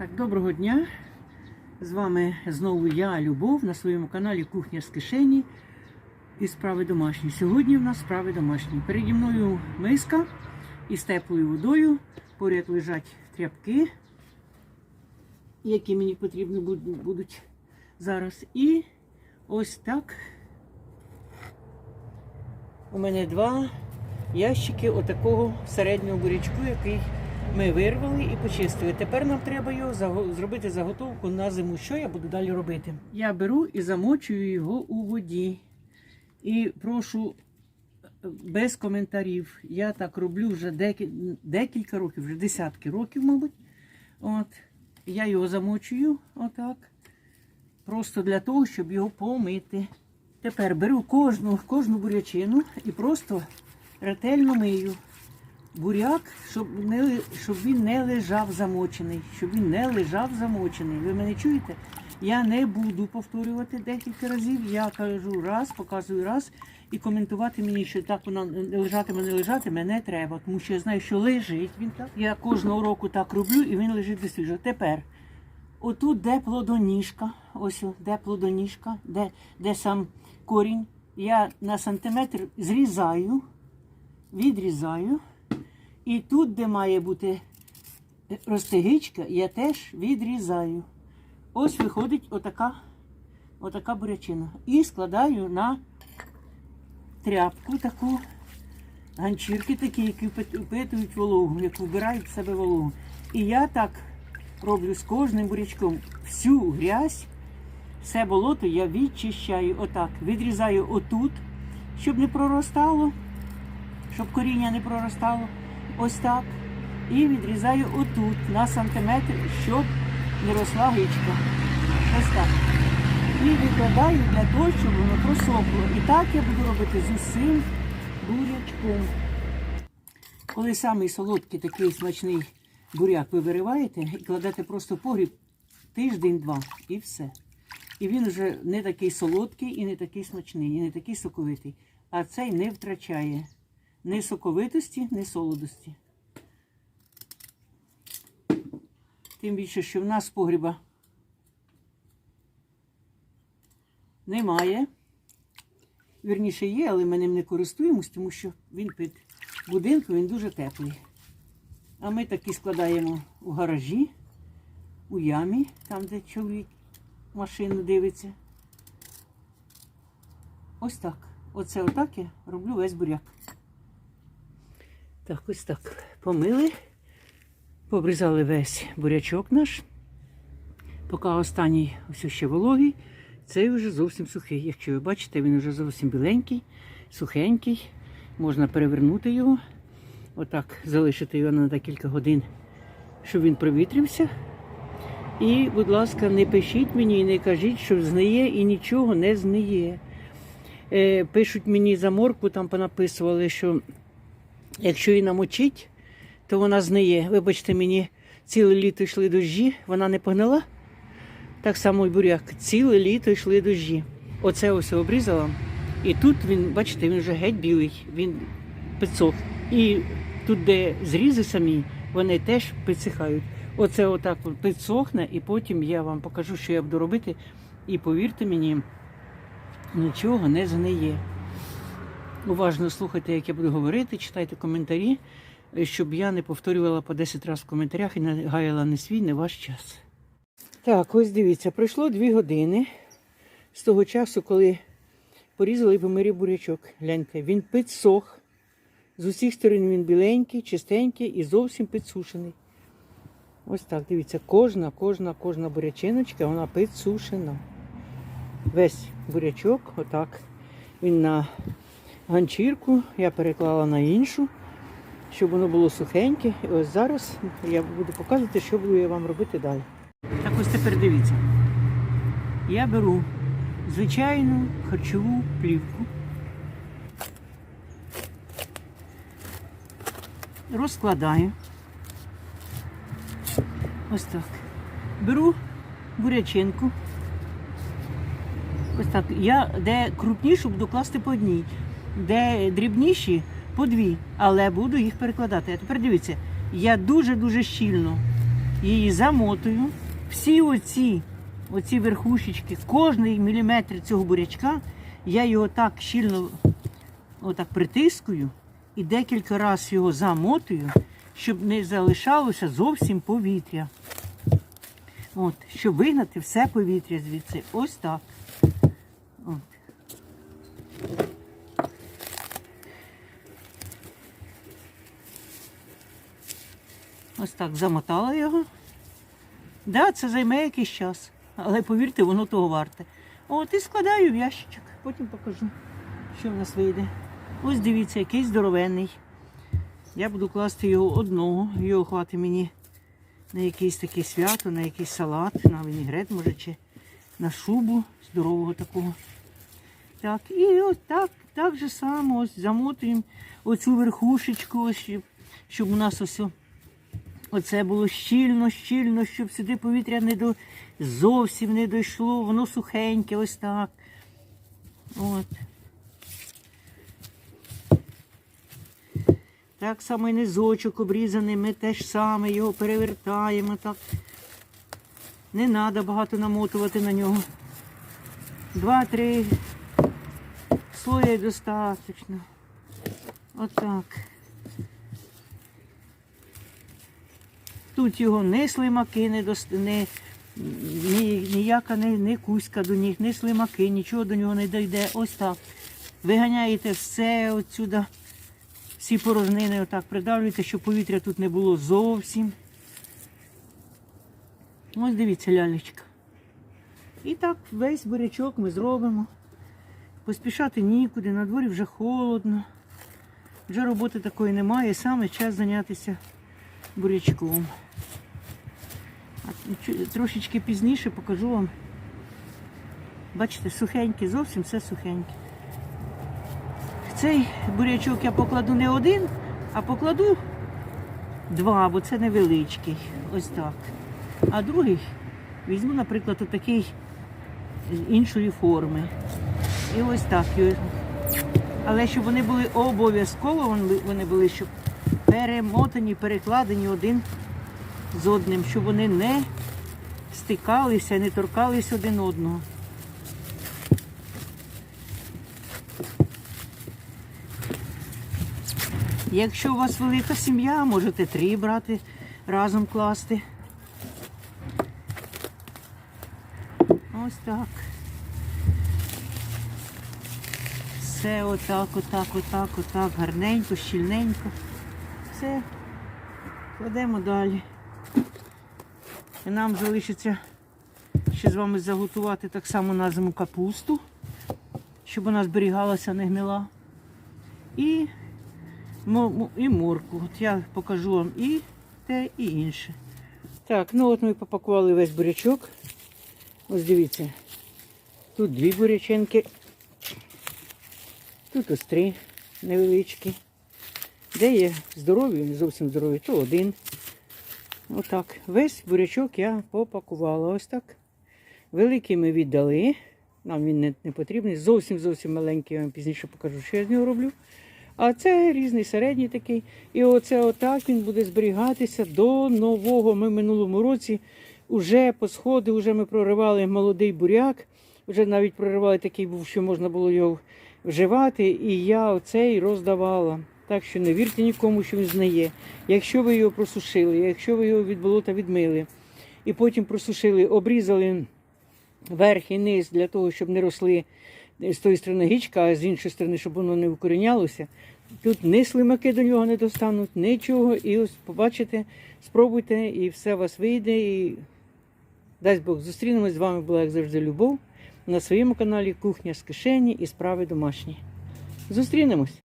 Так, доброго дня. З вами знову я, Любов, на своєму каналі Кухня з кишені і справи домашні. Сьогодні в нас справи домашні. Переді мною миска із теплою водою. Поряд лежать тряпки, які мені потрібні будуть зараз. І ось так. У мене два ящики отакого середнього бурячку, який ми вирвали і почистили. Тепер нам треба його зробити заготовку на зиму. Що я буду далі робити? Я беру і замочую його у воді. І прошу е, без коментарів. Я так роблю вже декілька років, вже десятки років, мабуть. От. Я його замочую отак. Просто для того, щоб його помити. Тепер беру кожну, кожну бурячину і просто ретельно мию. Буряк, щоб, не, щоб він не лежав замочений. Щоб він не лежав замочений. Ви мене чуєте? Я не буду повторювати декілька разів. Я кажу раз, показую раз. І коментувати мені, що так вона лежатиме, не лежатиме, не треба. Тому що я знаю, що лежить він так. Я кожного року так роблю і він лежить без. Тепер Отут, де плодоніжка, ось де плодоніжка, де, де сам корінь, я на сантиметр зрізаю, відрізаю. І тут, де має бути розтигичка, я теж відрізаю. Ось виходить отака, отака бурячина. І складаю на тряпку таку, ганчірки такі, які впит- впитують вологу, які вбирають в себе вологу. І я так роблю з кожним бурячком всю грязь, все болото я відчищаю отак. Відрізаю отут, щоб не проростало, щоб коріння не проростало. Ось так. І відрізаю отут на сантиметр, щоб не росла гичка. Ось так. І викладаю для того, щоб воно просохло. І так я буду робити з усім бурячком. Коли самий солодкий такий смачний буряк ви вириваєте і кладете просто в погріб тиждень-два і все. І він вже не такий солодкий і не такий смачний, і не такий соковитий. А цей не втрачає ні соковитості, ні солодості. Тим більше, що в нас погріба немає. Вірніше є, але ми ним не користуємось, тому що він під будинком він дуже теплий. А ми такі складаємо у гаражі, у ямі, там, де чоловік машину дивиться. Ось так. Оце отак я роблю весь буряк. Так, ось так. Помили, побризали весь бурячок наш. Поки останній ось ще вологий, цей вже зовсім сухий. Якщо ви бачите, він вже зовсім біленький, сухенький. Можна перевернути його. Отак залишити його на декілька годин, щоб він провітрився. І, будь ласка, не пишіть мені і не кажіть, що знає і нічого не знає. Е, пишуть мені за морку, там понаписували, що якщо її намочить, то вона знає. Вибачте мені, ціле літо йшли дощі, вона не погнила. Так само і буряк. Ціле літо йшли дощі. Оце ось обрізала. І тут він, бачите, він вже геть білий, він підсох. І тут, де зрізи самі, вони теж підсихають. Оце отак підсохне, і потім я вам покажу, що я буду робити. І повірте мені, нічого не згниє. Уважно слухайте, як я буду говорити, читайте коментарі, щоб я не повторювала по 10 разів в коментарях і не гаяла не свій, не ваш час. Так, ось дивіться, пройшло дві години з того часу, коли порізали і помирів бурячок. Гляньте, він підсох. З усіх сторон він біленький, чистенький і зовсім підсушений. Ось так, дивіться, кожна, кожна, кожна бурячиночка, вона підсушена. Весь бурячок, отак. Він на ганчірку, я переклала на іншу, щоб воно було сухеньке. І ось зараз я буду показувати, що буду я вам робити далі. Так ось тепер дивіться. Я беру звичайну харчову плівку. Розкладаю. Ось так. Беру бурячинку. Ось так. Я де крупнішу буду класти по одній, де дрібніші по дві, але буду їх перекладати. А тепер дивіться, я дуже-дуже щільно її замотую. Всі оці, оці верхушечки, кожний міліметр цього бурячка, я його так щільно отак притискую і декілька разів його замотую, щоб не залишалося зовсім повітря. От, щоб вигнати все повітря звідси. Ось так. От. Ось так замотала його. Да, це займе якийсь час, але повірте, воно того варте. От і складаю в ящичок, потім покажу, що в нас вийде. Ось дивіться, який здоровенний. Я буду класти його одного, його хватить мені на якесь таке свято, на якийсь салат, на вінігрет, може, чи на шубу здорового такого. Так, і ось так, так же само ось замотуємо оцю верхушечку, ось, щоб, у нас ось оце було щільно, щільно, щоб сюди повітря не до, зовсім не дійшло, воно сухеньке, ось так. От. Так само і низочок обрізаний, ми теж саме його перевертаємо так. Не треба багато намотувати на нього. Два-три слоя достатньо. Отак. Тут його не слимаки, не ні, ніяка не, не кузька до них, не слимаки, нічого до нього не дійде. Ось так. Виганяєте все отсюди, всі порожнини отак придавлюєте, щоб повітря тут не було зовсім. Ось дивіться, лялечка. І так весь бурячок ми зробимо. Поспішати нікуди, на дворі вже холодно. Вже роботи такої немає, саме час зайнятися бурячком. Трошечки пізніше покажу вам. Бачите, сухенький, зовсім все сухеньке. Цей бурячок я покладу не один, а покладу два, бо це невеличкий. Ось так. А другий візьму, наприклад, отакий іншої форми. І ось так. Але щоб вони були обов'язково, вони були, щоб перемотані, перекладені один з одним, щоб вони не стикалися, не торкались один одного. Якщо у вас велика сім'я, можете три брати, разом класти. Ось так. Все отак, отак, отак, отак, гарненько, щільненько. Все. Кладемо далі. І нам залишиться ще з вами заготувати так само на зиму капусту, щоб вона зберігалася, не гнила. І, і морку. От я покажу вам і те, і інше. Так, ну от ми попакували весь бурячок. Ось дивіться. Тут дві буряченки. Тут ось три невеличкі. Де є здорові, не зовсім здорові, то один. Отак. Весь бурячок я попакувала. Ось так. Великий ми віддали. Нам він не, не потрібний. Зовсім зовсім маленький, я вам пізніше покажу, що я з нього роблю. А це різний середній такий. І оце отак він буде зберігатися до нового. Ми минулому році вже по сходи, вже ми проривали молодий буряк. Вже навіть проривали такий був, що можна було його вживати. І я оцей роздавала. Так що не вірте нікому, що він знає. Якщо ви його просушили, якщо ви його від болота відмили, і потім просушили, обрізали верх і низ для того, щоб не росли з тої сторони гічка, а з іншої сторони, щоб воно не викорінялося. Тут ні слимаки до нього не достануть, нічого. І ось побачите, спробуйте, і все у вас вийде. І дасть Бог зустрінемось з вами була, як завжди, Любов на своєму каналі Кухня з кишені і справи домашні. Зустрінемось!